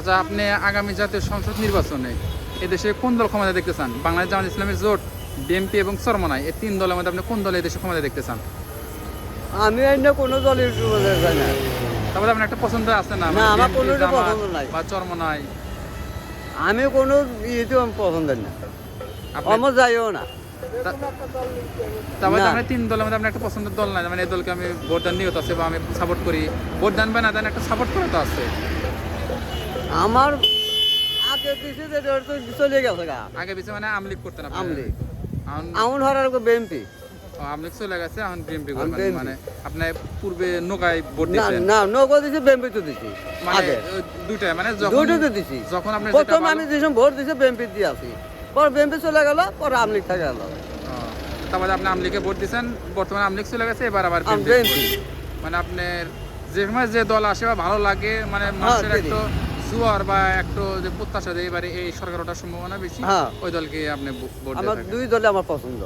চাচা আপনি আগামী জাতীয় সংসদ নির্বাচনে এদেশে কোন দল ক্ষমতা দেখতে চান? বাংলাদেশ জামাত ইসলামের জোট বিএনপি এবং চরমনাই এই তিন দলের মধ্যে আপনি কোন দল এদেশে ক্ষমতা দেখতে চান? আমি অন্য কোনো দলের চাই না। তারপরে আপনার একটা পছন্দ আছে না? না, আমার পছন্দ নাই। বা চরমনাই আমি কোনো ইয়েতে আমি পছন্দের না। আমার যাইও না। তারপরে না। আপনার তিন দলের মধ্যে আপনার একটা পছন্দের দল নাই মানে এই দলকে আমি ভোট দান নিয়ত আছে বা আমি সাপোর্ট করি। ভোট দান বা না দেন একটা সাপোর্ট করা তো আছে। আমার আগে দিছে যে ওটা তো চলে গেছে গা। আগে পিছিয়ে মানে আমলিক। এখন আমার হরার বিএমপি আমলিক চলে গেছে এখন করবেন। মানে আপনি পূর্বে নৌকায় ভোট দিয়েছেন না নৌকো বিএমপি তো মানে আগে। ওই দুইটাই মানে যখন দুটো তো যখন আপনি প্রথম আমি দিয়েছিলাম ভোট দিছে বিএমপি দিয়ে আসি। পর বিএমপি চলে গেল পর আমলিক থেকে গেল। তারপরে আপনি আমলিকে ভোট দিয়েছেন বর্তমানে আমলিক চলে গেছে এবার আবার মানে আপনার যে সময় যে দল আসে বা ভালো লাগে মানে হ্যাঁ, মানুষের। একটু জুয়ার বা একটু যে প্রত্যাশা দেয় এবারে এই সরকার ওঠার সম্ভাবনা বেশি হ্যাঁ। ওই দলকে আপনি ভোট আমার দুই দলে আমার পছন্দ